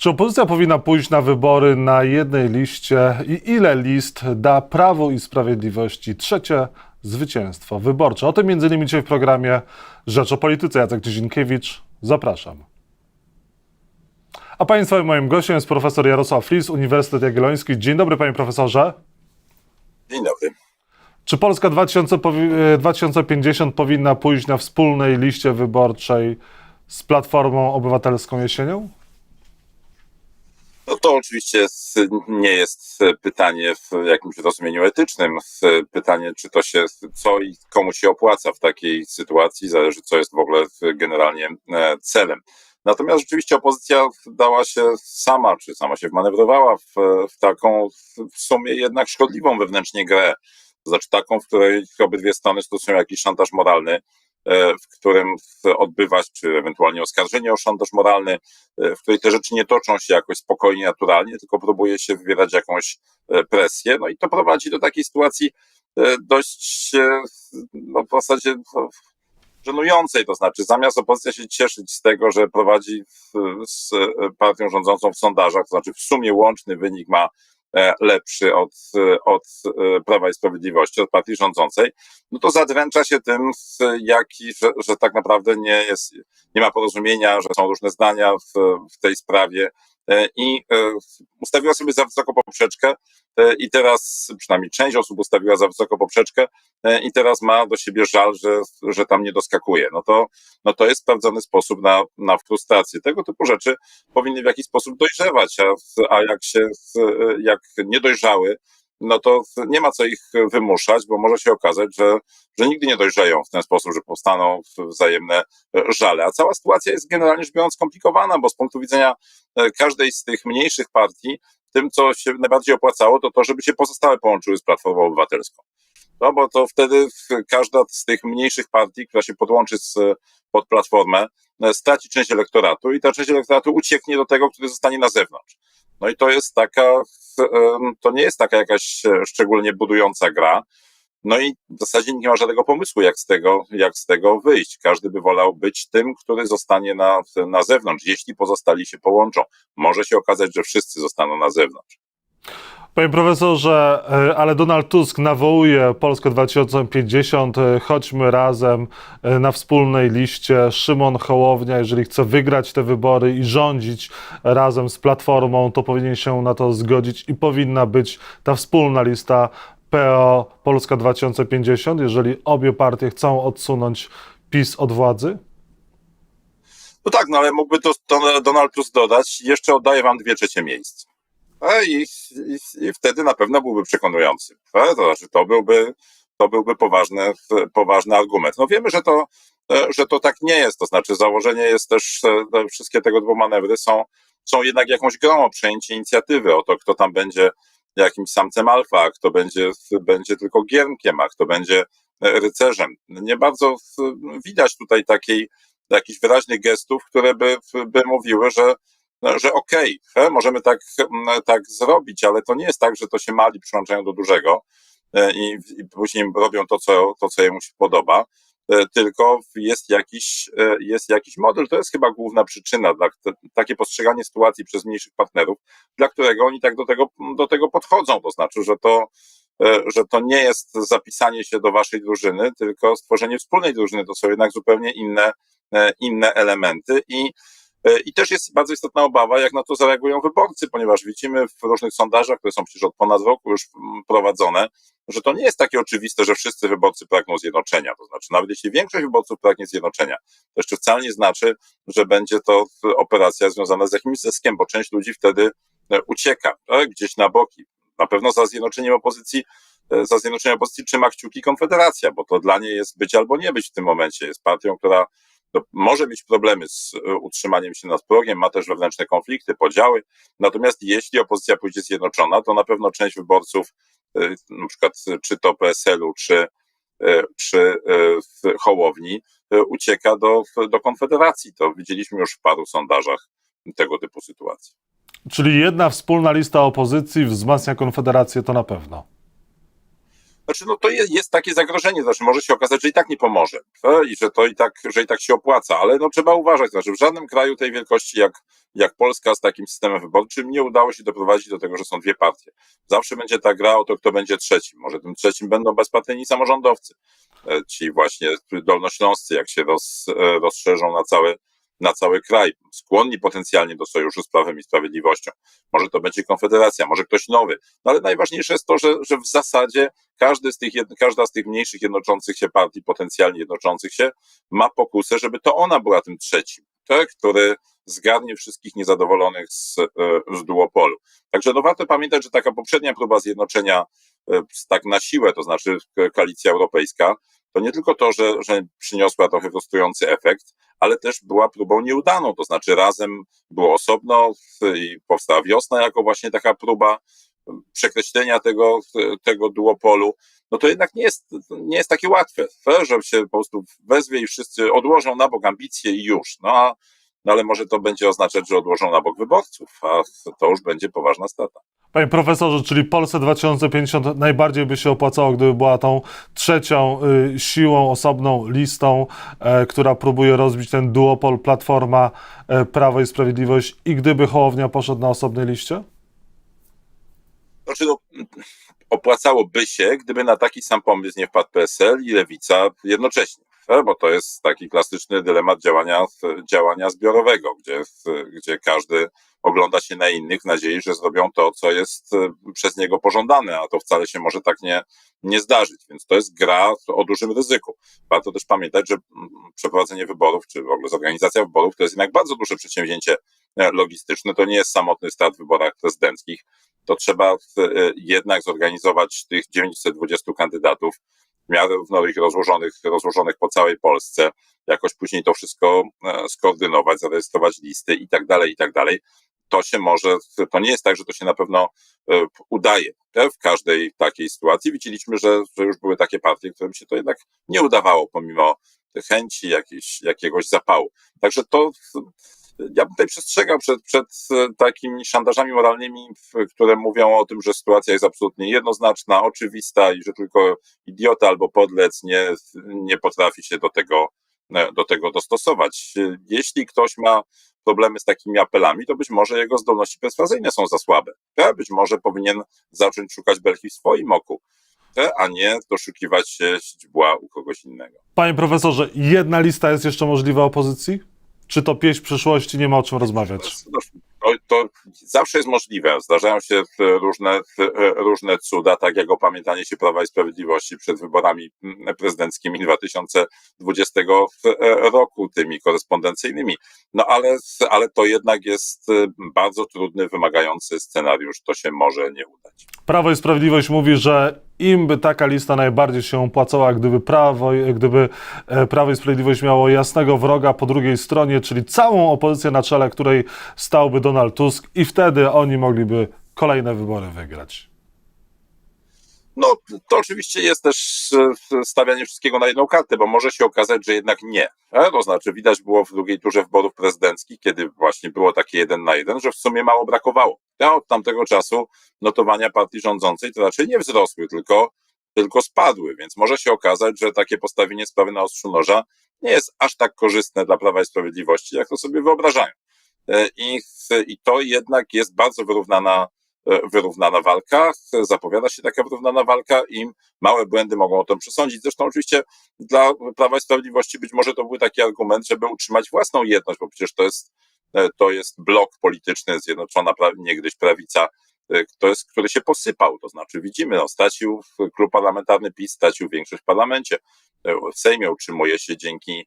Czy opozycja powinna pójść na wybory na jednej liście i ile list da Prawo i Sprawiedliwości trzecie zwycięstwo wyborcze? O tym między innymi dzisiaj w programie Rzecz o Polityce. Jacek Dzienkiewicz, zapraszam. A Państwa i moim gościem jest profesor Jarosław Lis, Uniwersytet Jagielloński. Dzień dobry Panie Profesorze. Dzień dobry. Czy Polska 2000 powi- e, 2050 powinna pójść na wspólnej liście wyborczej z Platformą Obywatelską jesienią? No to oczywiście nie jest pytanie w jakimś rozumieniu etycznym. Pytanie, czy to się, co i komu się opłaca w takiej sytuacji, zależy, co jest w ogóle generalnie e, celem. Natomiast rzeczywiście opozycja dała się sama, czy sama się wmanewrowała w, w taką w sumie jednak szkodliwą wewnętrznie grę. To znaczy taką, w której obydwie strony stosują jakiś szantaż moralny, w którym odbywać, czy ewentualnie oskarżenie o szantaż moralny, e, w której te rzeczy nie toczą się jakoś spokojnie, naturalnie, tylko próbuje się wywierać jakąś e, presję. No i to prowadzi do takiej sytuacji e, dość, e, no w zasadzie żenującej, to znaczy zamiast opozycja się cieszyć z tego, że prowadzi w- z partią rządzącą w sondażach, to znaczy w sumie łączny wynik ma e, lepszy od, e, od e, Prawa i Sprawiedliwości, od partii rządzącej, no to zadręcza się tym, jaki, że, że tak naprawdę nie jest, nie ma porozumienia, że są różne zdania w, w tej sprawie. e, i e, ustawiła sobie za wysoko poprzeczkę e, i teraz przynajmniej część osób ustawiła za wysoko poprzeczkę e, i teraz ma do siebie żal, że, że tam nie doskakuje. No to, no to jest sprawdzony sposób na, na frustrację. Tego typu rzeczy powinny w jakiś sposób dojrzewać, a, a jak się, jak nie dojrzały, no to nie ma co ich wymuszać, bo może się okazać, że, że nigdy nie dojrzeją w ten sposób, że powstaną wzajemne żale. A cała sytuacja jest generalnie rzecz biorąc skomplikowana, bo z punktu widzenia e, każdej z tych mniejszych partii, tym, co się najbardziej opłacało, to to, żeby się pozostałe połączyły z Platformą Obywatelską. No bo to wtedy każda z tych mniejszych partii, która się podłączy z, pod Platformę, e, straci część elektoratu i ta część elektoratu ucieknie do tego, który zostanie na zewnątrz. No i to jest taka, to nie jest taka jakaś szczególnie budująca gra. No i w zasadzie nikt nie ma żadnego pomysłu, jak z tego, jak z tego wyjść. Każdy by wolał być tym, który zostanie na, na zewnątrz, jeśli pozostali się połączą. Może się okazać, że wszyscy zostaną na zewnątrz. Panie profesorze, e, ale Donald Tusk nawołuje Polskę 2050, e, chodźmy razem e, na wspólnej liście. Szymon Hołownia, jeżeli chce wygrać te wybory i rządzić razem z Platformą, to powinien się na to zgodzić i powinna być ta wspólna lista PO Polska 2050, jeżeli obie partie chcą odsunąć PiS od władzy? No tak, no ale mógłby to, Donald Tusk dodać, jeszcze oddaję wam dwie trzecie miejsc. I, i, I wtedy na pewno byłby przekonujący. To znaczy, to byłby, to byłby poważny, poważny argument. No wiemy, że to, e, że to tak nie jest. To znaczy, założenie jest też, te wszystkie tego dwa manewry są, są jednak jakąś grą o przejęcie inicjatywy, o to, kto tam będzie jakimś samcem alfa, a kto będzie, będzie tylko giermkiem, a kto będzie e, rycerzem. Nie bardzo widać tutaj takiej, jakichś wyraźnych gestów, które by, by mówiły, że, że okej, e, możemy tak, mm, tak zrobić, ale to nie jest tak, że to się mali przyłączają do dużego e, i, i później robią to co, to, co jemu się podoba, e, tylko jest jakiś, e, jest jakiś model. To jest chyba główna przyczyna, dla, takie postrzeganie sytuacji przez mniejszych partnerów, dla którego oni tak do tego, do tego podchodzą. To znaczy, że to, że to nie jest zapisanie się do waszej drużyny, tylko stworzenie wspólnej drużyny. To są jednak zupełnie inne, inne elementy i i też jest bardzo istotna obawa, jak na to zareagują wyborcy, ponieważ widzimy w różnych sondażach, które są przecież od ponad roku już mm, prowadzone, że to nie jest takie oczywiste, że wszyscy wyborcy pragną zjednoczenia. To znaczy, nawet jeśli większość wyborców pragnie zjednoczenia, to jeszcze wcale nie znaczy, że będzie to operacja związana z jakimś zyskiem, bo część ludzi wtedy e, ucieka tak, gdzieś na boki. Na pewno za zjednoczeniem opozycji e, za zjednoczeniem opozycji trzyma kciuki Konfederacja, bo to dla niej jest być albo nie być w tym momencie. Jest partią, która może mieć problemy z e, utrzymaniem się nad progiem, ma też wewnętrzne konflikty, podziały. Natomiast jeśli opozycja pójdzie zjednoczona, to na pewno część wyborców, e, na przykład e, czy to PSL-u, czy, czy w Hołowni, ucieka do, do Konfederacji. To widzieliśmy już w paru sondażach tego typu sytuacji. Czyli jedna wspólna lista opozycji wzmacnia Konfederację, to na pewno. Znaczy, no to jest, jest takie zagrożenie, znaczy może się okazać, że i tak nie pomoże e, i że to i tak, że i tak się opłaca, ale no trzeba uważać, znaczy w żadnym kraju tej wielkości jak, jak Polska z takim systemem wyborczym nie udało się doprowadzić do tego, że są dwie partie. Zawsze będzie ta gra o to, kto będzie trzecim. Może tym trzecim będą bezpartyjni samorządowcy, e, ci właśnie dolnośląscy, jak się roz, e, rozszerzą na cały, na cały kraj, skłonni potencjalnie do sojuszu z Prawem i Sprawiedliwością. Może to będzie Konfederacja, może ktoś nowy. No ale najważniejsze jest to, że, że w zasadzie każdy z tych, każda z tych mniejszych jednoczących się partii, potencjalnie jednoczących się, ma pokusę, żeby to ona była tym trzecim, tak, który zgarnie wszystkich niezadowolonych z, e, z duopolu. Także no warto pamiętać, że taka poprzednia próba zjednoczenia e, tak na siłę, to znaczy koalicja europejska, to nie tylko to, że, że przyniosła trochę frustrujący efekt, ale też była próbą nieudaną, to znaczy razem było osobno i powstała wiosna jako właśnie taka próba przekreślenia tego, tego duopolu, no to jednak nie jest, nie jest takie łatwe, że się po prostu wezwie i wszyscy odłożą na bok ambicje i już. No, a, no ale może to będzie oznaczać, że odłożą na bok wyborców, a to już będzie poważna strata. Panie profesorze, czyli Polsce 2050 najbardziej by się opłacało, gdyby była tą trzecią y, siłą, osobną listą, e, która próbuje rozbić ten duopol Platforma, e, Prawo i Sprawiedliwość i gdyby Hołownia poszedł na osobnej liście? Znaczy, no, opłacałoby się, gdyby na taki sam pomysł nie wpadł PSL i Lewica jednocześnie. Bo to jest taki klasyczny dylemat działania, działania zbiorowego, gdzie, gdzie każdy ogląda się na innych w nadziei, że zrobią to, co jest e, przez niego pożądane, a to wcale się może tak nie, nie zdarzyć. Więc to jest gra o dużym ryzyku. Warto też pamiętać, że mm, przeprowadzenie wyborów, czy w ogóle zorganizacja wyborów, to jest jednak bardzo duże przedsięwzięcie e, logistyczne. To nie jest samotny start w wyborach prezydenckich to trzeba e, jednak zorganizować tych 920 kandydatów w miarę równorych rozłożonych, rozłożonych po całej Polsce, jakoś później to wszystko e, skoordynować, zarejestrować listy i tak dalej, i tak dalej. To się może, to nie jest tak, że to się na pewno e, udaje w każdej takiej sytuacji. Widzieliśmy, że, że już były takie partie, którym się to jednak nie udawało, pomimo chęci jakiejś, jakiegoś zapału. Także to ja bym tutaj przestrzegał przed, przed e, takimi szantażami moralnymi, które mówią o tym, że sytuacja jest absolutnie jednoznaczna, oczywista i że tylko idiota albo podlec nie, nie potrafi się do tego, e, do tego dostosować. Jeśli ktoś ma problemy z takimi apelami, to być może jego zdolności perswazyjne są za słabe. Być może powinien zacząć szukać belki w swoim oku, a nie doszukiwać się źdźbła u kogoś innego. Panie profesorze, jedna lista jest jeszcze możliwa opozycji? Czy to pieśń przyszłości, nie ma o czym rozmawiać? To, to zawsze jest możliwe. Zdarzają się różne, różne cuda, tak jak opamiętanie się Prawa i Sprawiedliwości przed wyborami prezydenckimi 2020 roku, tymi korespondencyjnymi. No ale, ale to jednak jest bardzo trudny, wymagający scenariusz. To się może nie udać. Prawo i Sprawiedliwość mówi, że im by taka lista najbardziej się opłacała, gdyby Prawo, gdyby e, Prawo i Sprawiedliwość miało jasnego wroga po drugiej stronie, czyli całą opozycję na czele której stałby Donald Tusk i wtedy oni mogliby kolejne wybory wygrać. No, to oczywiście jest też stawianie wszystkiego na jedną kartę, bo może się okazać, że jednak nie. To znaczy, widać było w drugiej turze wyborów prezydenckich, kiedy właśnie było takie jeden na jeden, że w sumie mało brakowało. A od tamtego czasu notowania partii rządzącej to raczej nie wzrosły, tylko, tylko spadły, więc może się okazać, że takie postawienie sprawy na ostrzu noża nie jest aż tak korzystne dla Prawa i Sprawiedliwości, jak to sobie wyobrażają. I, i to jednak jest bardzo wyrównana wyrównana walka, zapowiada się taka wyrównana walka i małe błędy mogą o tym przesądzić. Zresztą oczywiście dla Prawa i Sprawiedliwości być może to był taki argument, żeby utrzymać własną jedność, bo przecież to jest, to jest blok polityczny, zjednoczona niegdyś prawica, to jest, który się posypał, to znaczy widzimy, no, stracił klub parlamentarny PiS, stracił większość w parlamencie, w Sejmie utrzymuje się dzięki,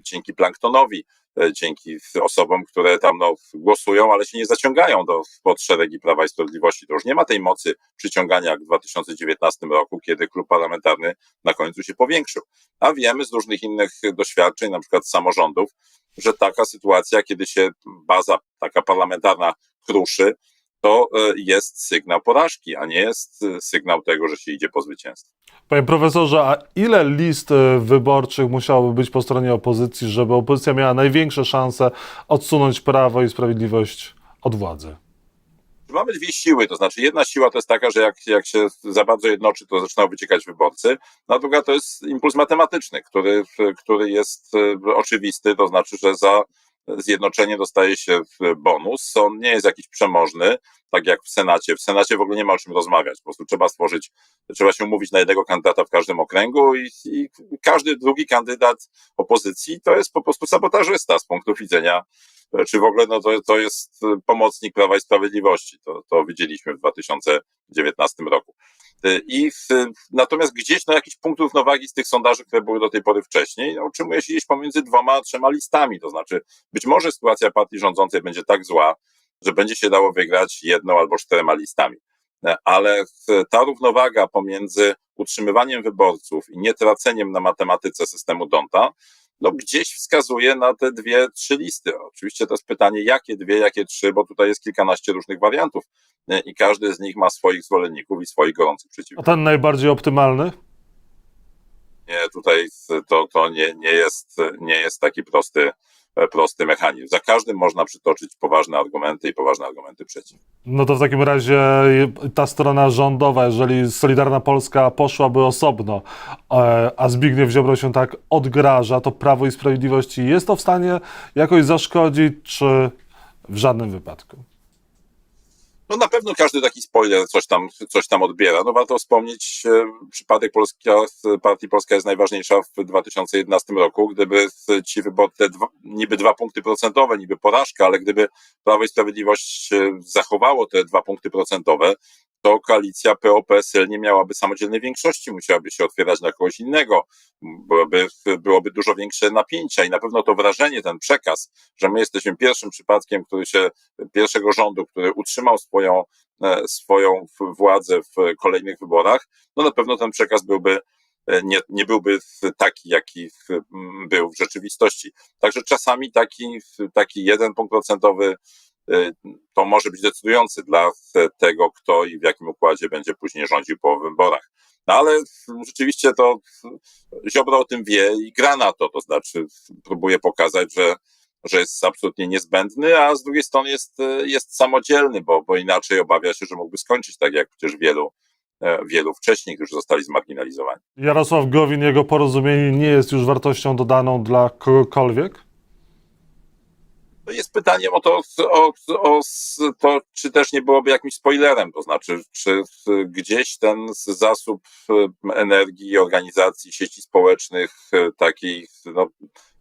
dzięki planktonowi, dzięki osobom, które tam no, głosują, ale się nie zaciągają do, pod szeregi Prawa i Sprawiedliwości. To już nie ma tej mocy przyciągania jak w 2019 roku, kiedy klub parlamentarny na końcu się powiększył. A wiemy z różnych innych doświadczeń, na przykład samorządów, że taka sytuacja, kiedy się baza taka parlamentarna kruszy, to jest sygnał porażki, a nie jest sygnał tego, że się idzie po zwycięstwo. Panie profesorze, a ile list wyborczych musiałoby być po stronie opozycji, żeby opozycja miała największe szanse odsunąć Prawo i Sprawiedliwość od władzy? Mamy dwie siły, to znaczy jedna siła to jest taka, że jak, jak się za bardzo jednoczy, to zaczynają wyciekać wyborcy, no a druga to jest impuls matematyczny, który, który jest e, oczywisty, to znaczy, że za zjednoczenie dostaje się bonus. On nie jest jakiś przemożny, tak jak w Senacie. W Senacie w ogóle nie ma o czym rozmawiać. Po prostu trzeba stworzyć, trzeba się umówić na jednego kandydata w każdym okręgu i, i każdy drugi kandydat opozycji to jest po prostu sabotażysta z punktu widzenia czy w ogóle no to, to jest pomocnik Prawa i Sprawiedliwości. To, to widzieliśmy w 2019 roku. I w, natomiast gdzieś na jakiś punkt równowagi z tych sondaży, które były do tej pory wcześniej, no, utrzymuje się gdzieś pomiędzy dwoma a trzema listami. To znaczy, być może sytuacja partii rządzącej będzie tak zła, że będzie się dało wygrać jedną albo czterema listami. Ale ta równowaga pomiędzy utrzymywaniem wyborców i nietraceniem na matematyce systemu Donta, no gdzieś wskazuje na te dwie, trzy listy. Oczywiście to jest pytanie, jakie dwie, jakie trzy, bo tutaj jest kilkanaście różnych wariantów i każdy z nich ma swoich zwolenników i swoich gorących A przeciwników. ten najbardziej optymalny? Nie, tutaj to, to nie, nie, jest, nie jest taki prosty, prosty mechanizm. Za każdym można przytoczyć poważne argumenty i poważne argumenty przeciw. No to w takim razie ta strona rządowa, jeżeli Solidarna Polska poszłaby osobno, e, a Zbigniew Ziobro się tak odgraża, to Prawo i Sprawiedliwości jest to w stanie jakoś zaszkodzić, czy w żadnym wypadku? No na pewno każdy taki spoiler coś tam, coś tam odbiera. No warto wspomnieć e, przypadek Polska, partii Polska jest najważniejsza w 2011 roku. Gdyby ci wyborcy, te dwa, niby dwa punkty procentowe, niby porażka, ale gdyby Prawo i Sprawiedliwość e, zachowało te dwa punkty procentowe, to koalicja PO-PSL nie miałaby samodzielnej większości, musiałaby się otwierać na kogoś innego, byłoby, byłoby dużo większe napięcia i na pewno to wrażenie, ten przekaz, że my jesteśmy pierwszym przypadkiem, który się, pierwszego rządu, który utrzymał swoją, e, swoją władzę w kolejnych wyborach, no na pewno ten przekaz byłby e, nie, nie byłby taki, jaki był w rzeczywistości. Także czasami taki, taki jeden punkt procentowy to może być decydujący dla tego, kto i w jakim układzie będzie później rządził po wyborach. No ale rzeczywiście to Ziobro o tym wie i gra na to, to znaczy próbuje pokazać, że, że jest absolutnie niezbędny, a z drugiej strony jest, jest samodzielny, bo, bo inaczej obawia się, że mógłby skończyć tak jak przecież wielu, wielu wcześniej, którzy zostali zmarginalizowani. Jarosław Gowin, jego porozumienie nie jest już wartością dodaną dla kogokolwiek? To jest pytaniem o to, o, o to, czy też nie byłoby jakimś spoilerem, to znaczy, czy gdzieś ten zasób energii, organizacji, sieci społecznych, takich, no,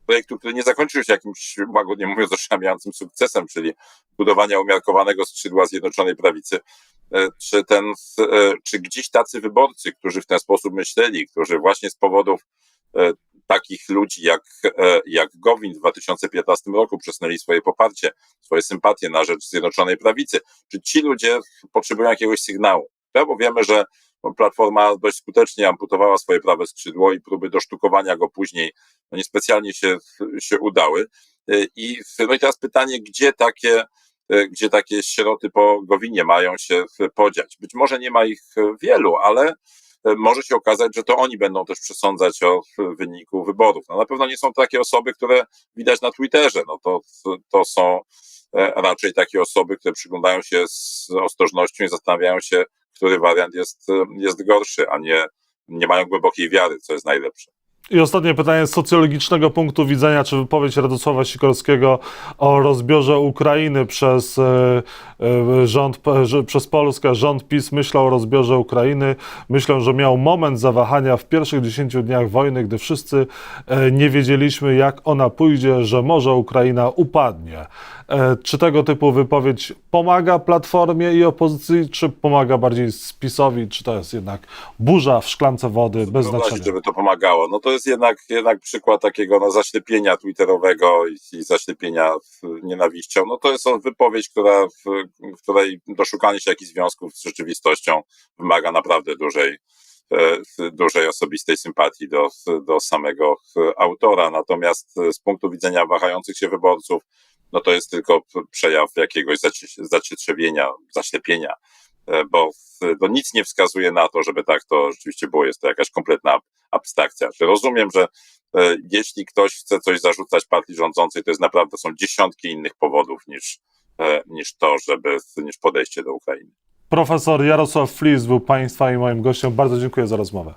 projektu, który nie zakończył się jakimś, łagodnie mówiąc, oszałamiającym sukcesem, czyli budowania umiarkowanego skrzydła Zjednoczonej Prawicy, czy ten, czy gdzieś tacy wyborcy, którzy w ten sposób myśleli, którzy właśnie z powodów takich ludzi jak, jak Gowin w 2015 roku przesunęli swoje poparcie, swoje sympatie na rzecz Zjednoczonej Prawicy. Czy ci ludzie potrzebują jakiegoś sygnału? Ja bo wiemy, że Platforma dość skutecznie amputowała swoje prawe skrzydło i próby dosztukowania go później no niespecjalnie się, się udały. I, no i teraz pytanie, gdzie takie, gdzie takie sieroty po Gowinie mają się podziać? Być może nie ma ich wielu, ale może się okazać, że to oni będą też przesądzać o wyniku wyborów. No na pewno nie są takie osoby, które widać na Twitterze. No to, to są raczej takie osoby, które przyglądają się z ostrożnością i zastanawiają się, który wariant jest, jest gorszy, a nie, nie mają głębokiej wiary, co jest najlepsze. I ostatnie pytanie z socjologicznego punktu widzenia, czy wypowiedź Radosława Sikorskiego o rozbiorze Ukrainy przez e, e, rząd, e, przez Polskę, rząd PiS myślał o rozbiorze Ukrainy. Myślę, że miał moment zawahania w pierwszych 10 dniach wojny, gdy wszyscy nie wiedzieliśmy, jak ona pójdzie, że może Ukraina upadnie. E, czy tego typu wypowiedź pomaga Platformie i opozycji, czy pomaga bardziej spisowi, czy to jest jednak burza w szklance wody bez Wyobrazić, znaczenia? żeby to pomagało. No to jest jednak, jednak przykład takiego no, zaślepienia twitterowego i, i zaślepienia nienawiścią. No to jest wypowiedź, która, w, w której doszukanie się jakichś związków z rzeczywistością wymaga naprawdę dużej, e, dużej osobistej sympatii do, do samego autora. Natomiast z punktu widzenia wahających się wyborców, no to jest tylko przejaw jakiegoś zacie- zacietrzewienia, zaślepienia, e, bo to nic nie wskazuje na to, żeby tak to rzeczywiście było. Jest to jakaś kompletna abstrakcja. Rozumiem, że e, jeśli ktoś chce coś zarzucać partii rządzącej, to jest naprawdę są dziesiątki innych powodów niż, e, niż to, żeby, niż podejście do Ukrainy. Profesor Jarosław Flis był Państwa i moim gościem. Bardzo dziękuję za rozmowę.